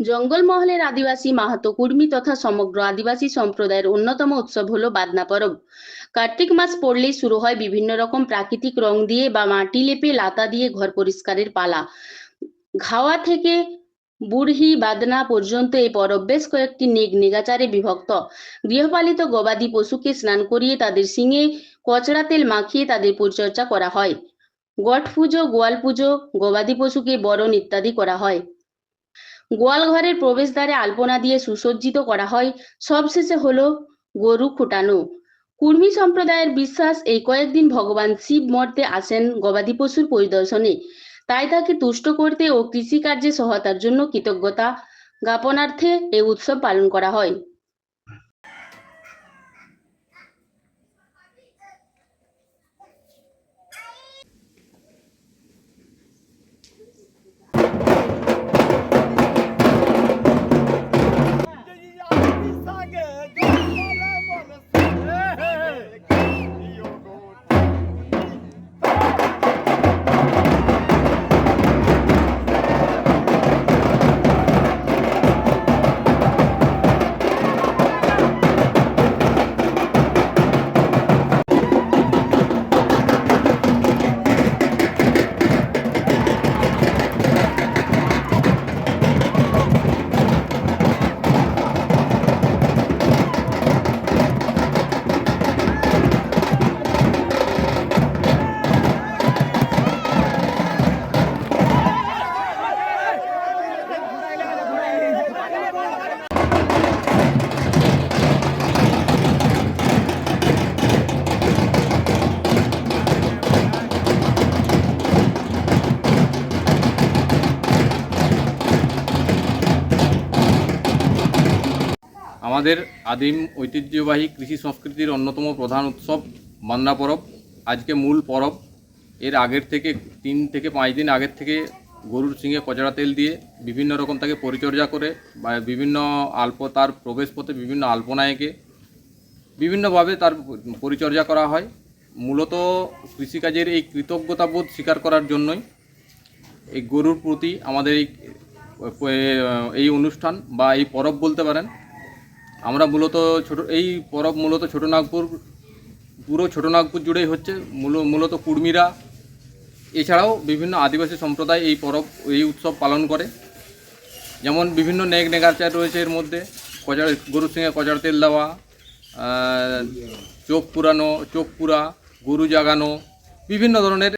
জঙ্গলমহলের আদিবাসী মাহাতো কুর্মী তথা সমগ্র আদিবাসী সম্প্রদায়ের অন্যতম উৎসব হলো বাদনা পরব। কার্তিক মাস পড়লেই শুরু হয় বিভিন্ন রকম প্রাকৃতিক রং দিয়ে বা মাটি লেপে লাতা দিয়ে ঘর পরিষ্কারের পালা। ঘাওয়া থেকে বুড়হি, বাদনা পর্যন্ত এই পরব বেশ কয়েকটি নেগ নেগাচারে বিভক্ত। গৃহপালিত গবাদি পশুকে স্নান করিয়ে তাদের শিঙে, কচড়া তেল মাখিয়ে তাদের পরিচর্যা করা হয়। গট পুজো গোয়াল পুজো গবাদি পশুকে বরণ ইত্যাদি করা হয়। গোয়াল ঘরের প্রবেশদ্বারে আলপনা দিয়ে সুসজ্জিত করা হয়। সবশেষে হলো গরু খুটানো। কুর্মি সম্প্রদায়ের বিশ্বাস এই কয়েকদিন ভগবান শিব মর্তে আসেন গবাদি পশুর পরিদর্শনে। তাই তাকে তুষ্ট করতে ও কৃষিকার্যে সহায়তার জন্য কৃতজ্ঞতা জ্ঞাপনার্থে এই উৎসব পালন করা হয়। আমাদের আদিম ঐতিহ্যবাহী কৃষি সংস্কৃতির অন্যতম প্রধান উৎসব মান্না পরব। আজকে মূল পরব। এর আগের থেকে তিন থেকে পাঁচ দিন আগের থেকে গরুর শিঙে কচড়া তেল দিয়ে বিভিন্ন রকম তাকে পরিচর্যা করে বা বিভিন্ন আল্প তার প্রবেশ পথে বিভিন্ন আলপনা এঁকে বিভিন্নভাবে তার পরিচর্যা করা হয়। মূলত কৃষিকাজের এই কৃতজ্ঞতাবোধ স্বীকার করার জন্যই এই গরুর প্রতি আমাদের এই এই অনুষ্ঠান বা এই পরব বলতে পারেন আমরা মূলত ছোট, এই পরব মূলত ছোটনাগপুর পুরো ছোটনাগপুর জুড়েই হচ্ছে। মূল- মূলত কুর্মীরা, এছাড়াও বিভিন্ন আদিবাসী সম্প্রদায় এই পরব, এই উৎসব পালন করে। যেমন বিভিন্ন নেগ নেগাচার রয়েছে এর মধ্যে, কচার, গরুর সঙ্গে কচার তেল দেওয়া চোখ পুরানো, চোখ পুরা, গরু জাগানো, বিভিন্ন ধরনের